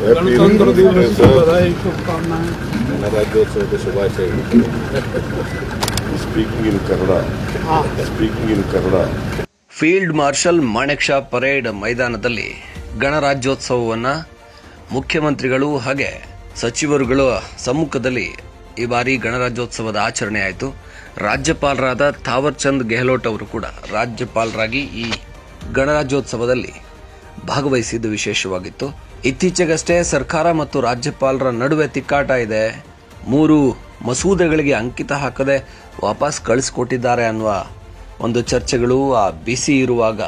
ಗಣತಂತ್ರ ದಿವಸದ ಈ ಶುಭಕಾಮನೆ ಗಣರಾಜ್ಯೋತ್ಸವದ ಶುಭಾಶಯಗಳು speaking in Kannada speaking in Kannada field marshal Manek Shaw parade ಮೈದಾನದಲ್ಲಿ ಗಣರಾಜ್ಯೋತ್ಸವವನ್ನು ಮುಖ್ಯಮಂತ್ರಿಗಳು ಹಾಗೆ ಸಚಿವರುಗಳ ಸಮ್ಮುಖದಲ್ಲಿ ಈ ಬಾರಿ ಗಣರಾಜ್ಯೋತ್ಸವದ ಆಚರಣೆ ಆಯಿತು. ರಾಜ್ಯಪಾಲರಾದ ಥಾವರ್ ಚಂದ್ ಗೆಹ್ಲೋಟ್ ಅವರು ಕೂಡ ರಾಜ್ಯಪಾಲರಾಗಿ ಈ ಗಣರಾಜ್ಯೋತ್ಸವದಲ್ಲಿ ಭಾಗವಹಿಸಿದ್ದು ವಿಶೇಷವಾಗಿತ್ತು. ಇತ್ತೀಚೆಗಷ್ಟೇ ಸರ್ಕಾರ ಮತ್ತು ರಾಜ್ಯಪಾಲರ ನಡುವೆ ತಿಕ್ಕಾಟ ಇದೆ. ಮೂರು ಮಸೂದೆಗಳಿಗೆ ಅಂಕಿತ ಹಾಕದೆ ವಾಪಸ್ ಕಳಿಸ್ಕೊಟ್ಟಿದ್ದಾರೆ ಅನ್ನುವ ಒಂದು ಚರ್ಚೆಗಳು ಆ ಬಿಸಿ ಇರುವಾಗ.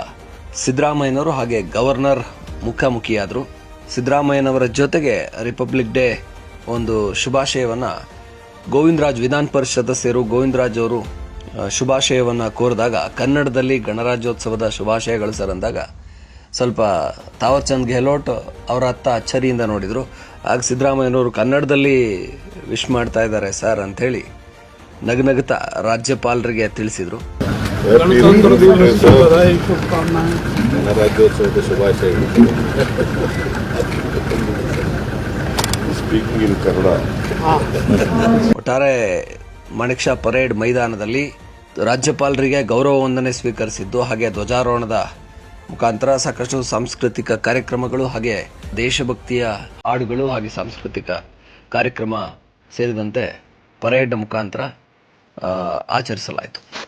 ಸಿದ್ದರಾಮಯ್ಯನವರು ಹಾಗೆ ಗವರ್ನರ್ ಮುಖಾಮುಖಿಯಾದರು. ಸಿದ್ದರಾಮಯ್ಯನವರ ಜೊತೆಗೆ ರಿಪಬ್ಲಿಕ್ ಡೇ ಒಂದು ಶುಭಾಶಯವನ್ನು ಗೋವಿಂದರಾಜ್ ವಿಧಾನ ಪರಿಷತ್ ಸದಸ್ಯರು ಗೋವಿಂದರಾಜ್ ಅವರು ಶುಭಾಶಯವನ್ನು ಕೋರಿದಾಗ ಕನ್ನಡದಲ್ಲಿ ಗಣರಾಜ್ಯೋತ್ಸವದ ಶುಭಾಶಯಗಳು ಸರ್ ಅಂದಾಗ ಸ್ವಲ್ಪ ತಾವರ್ಚಂದ್ ಗೆಹ್ಲೋಟ್ ಅವರ ಅತ್ತ ಅಚ್ಚರಿಯಿಂದ ನೋಡಿದ್ರು. ಆಗ ಸಿದ್ದರಾಮಯ್ಯನವರು ಕನ್ನಡದಲ್ಲಿ ವಿಶ್ ಮಾಡ್ತಾ ಇದ್ದಾರೆ ಸರ್ ಅಂಥೇಳಿ ನಗನಗುತ್ತಾ ರಾಜ್ಯಪಾಲರಿಗೆ ತಿಳಿಸಿದ್ರು. ಒಟ್ಟಾರೆ ಮಣಿಕ್ಷಾ ಪರೇಡ್ ಮೈದಾನದಲ್ಲಿ ರಾಜ್ಯಪಾಲರಿಗೆ ಗೌರವ ವಂದನೆ ಸ್ವೀಕರಿಸಿದ್ದು ಹಾಗೆ ಧ್ವಜಾರೋಹಣದ ಮುಖಾಂತರ ಸಾಕಷ್ಟು ಸಾಂಸ್ಕೃತಿಕ ಕಾರ್ಯಕ್ರಮಗಳು ಹಾಗೆ ದೇಶಭಕ್ತಿಯ ಹಾಡುಗಳು ಹಾಗೆ ಸಾಂಸ್ಕೃತಿಕ ಕಾರ್ಯಕ್ರಮ ಸೇರಿದಂತೆ ಪರೇಡ್ ಮುಖಾಂತರ ಆಚರಿಸಲಾಯಿತು.